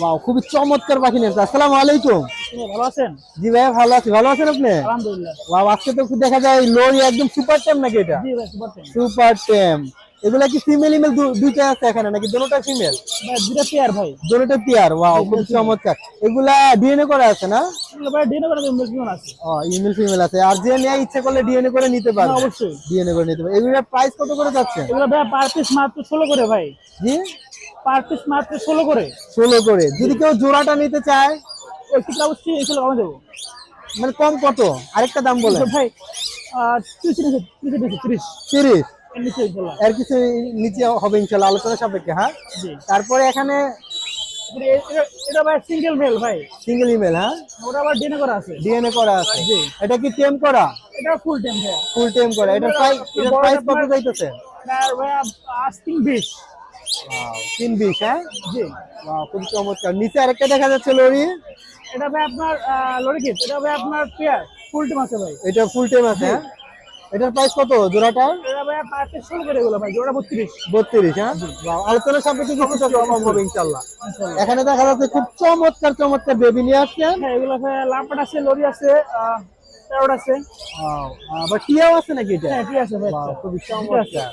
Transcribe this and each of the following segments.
Wow খুবই চমৎকার পাখি নিয়েছে আসসালামু আলাইকুম। ভালো আছেন? জি ভাইয়া ভালো আছি। ভালো আছেন আপনি? আলহামদুলিল্লাহ। ওয়াও আজকে তো দেখা যায় লোরি একদম সুপার টেম নাকি এটা? জি ভাই সুপার টেন সুপার টেম এগুলা কি ফিমেল ইমেল দুইটা আছে এখানে নাকি দুটোটা ফিমেল ভাই দুটা পেয়ার ভাই। দুটোটা পিয়ার ওয়াও খুব চমৎকার। এগুলা ডিএনএ করা আছে না? এগুলো ভাই ডিনে করে মিলন আছে। ও ইমেল ফিমেল আছে। আর যে নেয় ইচ্ছে করলে ডিএনএ করে নিতে পারবে। হ্যাঁ, অবশ্যই। ডিএনএ করে নিতে পারবে। এগুলোর প্রাইস কত করে যাচ্ছে? এগুলো ভাই পার পিস মাত্র ষোলো করে ভাই। জি? পার পিস মাত্র ষোলো করে। ষোলো করে। যদি কেউ জোড়াটা নিতে চায় ওই অবশ্যই এগুলো কমে দেবো। মানে কম কত? আরেকটা দাম বলে ভাই ত্রিশ ত্রিশ এর কিছু নিচে হবে ইনশাল্লাহ আলোচনা সাপেক্ষে হ্যাঁ? তারপরে এখানে এটা- সিঙ্গেল মেল ভাই। সিঙ্গেল ইমেল হ্যাঁ? ওটা আবার ডিনে করা আছে। ডিএনএ করা আছে। এটা কি টেম করা? এটা ফুল টাইম ভাই। ফুল টেম করা। এটা প্রাইস এটা প্রাইস কত যাইতেছে? আর ভাই আস্তিং বিশ তিন বিশ হ্যাঁ? জি। খুব চমৎকার। নিচে আরেকটা দেখা যাচ্ছে লরি। এটা ভাই আপনার লরিকিট এটা ভাই আপনার পেয়ার ফুল টাইম আছে ভাই। এটা ফুল টেম আছে হ্যাঁ? এটার প্রাইস কত জোড়াটা? এটা ভাই ষোলো করে ভাই জোড়া বত্রিশ। বত্রিশ হ্যাঁ? কম হবে ইনশাল্লাহ এখানে দেখা যাচ্ছে খুব চমৎকার চমৎকার বেবি নিয়ে আসছেন। হ্যাঁ এগুলো আছে লরি আছে প্যারট আছে। আবার টিয়াও আছে নাকি এটা? হ্যাঁ আছে ভাই খুবই চমৎকার।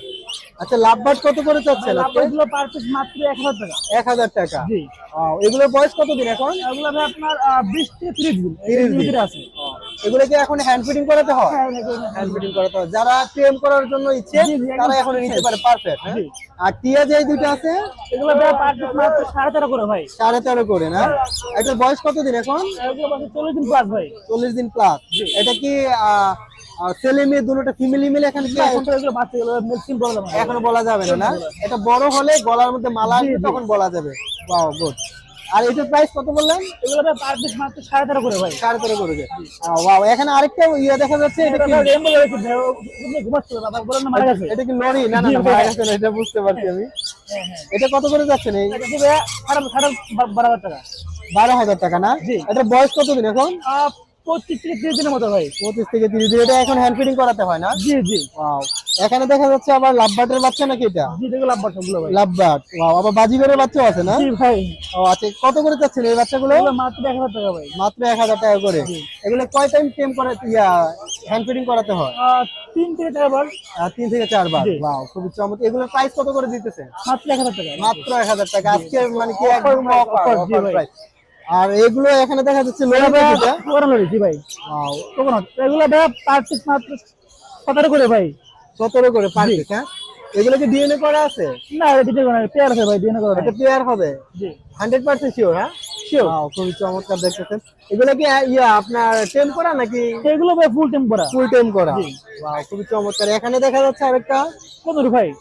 আচ্ছা লাভবাট কত করে চাচ্ছেন এগুলো পার পিস মাত্র এক হাজার টাকা। এক হাজার টাকা। জি। এগুলোর বয়স কতদিন এখন? এগুলো আপনার বিশ থেকে ত্রিশ দিন। 30 দিন। আছে। এগুলো কি এখন হ্যান্ড ফিটিং করাতে হয়? হ্যাঁ হ্যান্ড ফিটিং করাতে হয়। যারা টেম করার জন্য ইচ্ছে তারা এখন নিতে পারে পারফেক্ট জি। আর টিয়া যে দুটো আছে? এগুলো পার পিস মাত্র সাড়ে তেরো করে ভাই। সাড়ে তেরো করে না? এটার বয়স কতদিন এখন? এগুলো পাশে চল্লিশ দিন প্লাস ভাই। চল্লিশ দিন প্লাস এটা কি ছেলে মেয়ে দুটোটা ফিমেলি মিলে এখানে কি এখন এখন তো এগুলো বাচ্চা এগুলো মেডিসিন প্রবলেম এখনও বলা যাবে না না? এটা বড় হলে গলার মধ্যে মালা আসবে তখন বলা যাবে। ওয়াও গুড আর এটার প্রাইস কত বললেন? এগুলো ভাই পার পিস মাত্র সাড়ে তেরো করে ভাই। সাড়ে তেরো করে ওয়াও এখানে আরেকটা ইয়ে দেখা যাচ্ছে এটা কি? রেমবো রয়েছে ভাই ও- ওগুলো ঘুমাচ্ছিল বাবা বলেন না মারা গেছে। এটা কি লরি? না না না, মারা গেছে না, এটা বুঝতে পারছি আমি। হ্যাঁ হ্যাঁ এটা কত করে এটা কি ভাই সাড়ে সাড়ে বারো হাজার টাকা। বারো হাজার টাকা না? এটা বয়স কতদিন এখন? আহ, পঁচিশ থেকে তিরিশ দিনের মতো ভাই। পঁচিশ থেকে তিরিশ দিন এটা এখন হ্যান্ড ফিটিং করাতে হয় না? জি জি। ওয়াও এখানে দেখা যাচ্ছে আবার লাভবাটের বাচ্চা নাকি এটা? জি দেখো লাভ সবগুলো ভাই। লাভবাট ওয়াও আবার বাজিগরের বাচ্চাও আছে না? জি ভাই। ও আচ্ছা কত করে চাচ্ছেন এই বাচ্চাগুলো? মাত্র এক হাজার টাকা ভাই। মাত্র এক হাজার টাকা করে। এগুলো কয় টাইম টেম করে ইয়া হ্যান্ড ফিটিং করাতে হয়? তিন থেকে চারবার। তিন থেকে চারবার। ওয়াও খুবই চমৎকার। এগুলোর প্রাইস কত করে দিতেছে মাত্র এক হাজার টাকা। মাত্র এক হাজার টাকা। আজকে মানে কি একদম Offer, offer, আর এগুলো এখানে দেখা যাচ্ছে লরি জি ভাই। Wow coconut. এগুলো ভাই পার পিস মাত্র সতেরো করে ভাই। সতেরো করে পার পিস হ্যাঁ? এগুলো কি ডিএনএ করা আছে? না এটা দিতে না পেয়ার আছে ভাই না এটা পেয়ার হবে? জি। হান্ড্রেড পার্সেন্ট শিওর হ্যাঁ? Sure. Wow, খুবই চমৎকার দেখতেছেন। এগুলো কি ইয়া আপনার টেম করা নাকি? এগুলো ভাই ফুল টেম করা। ফুল টেম করা। জি। খুবই চমৎকার। এখানে দেখা যাচ্ছে আরেকটা? কত ভাই।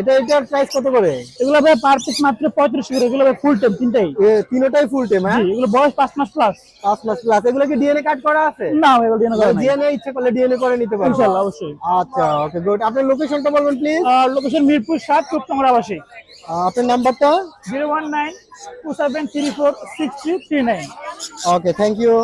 এটা এটার প্রাইস কত করে? এগুলো ভাই পার পিস মাত্র পঁয়ত্রিশ করে এগুলো ভাই ফুল টেম তিনটাই। তিনোটাই ফুল টেম হ্যাঁ? এগুলো বয়স পাঁচ মাস প্লাস পাঁচ মাস প্লাস এগুলো কি ডিএনএ কার্ড করা আছে? না এগুলো না করা নাই। ডিএনএ ইচ্ছা করলে ডিএনএ করে নিতে পারবেন ইনশাল্লাহ অবশ্যই। আচ্ছা ওকে গুড আপনার লোকেশনটা বলবেন প্লিজ লোকেশন মিরপুর সাত চোদ্দ আবাসিক। আপনার নাম্বারটা zero one nine two seven three four six three three nine. Okay thank you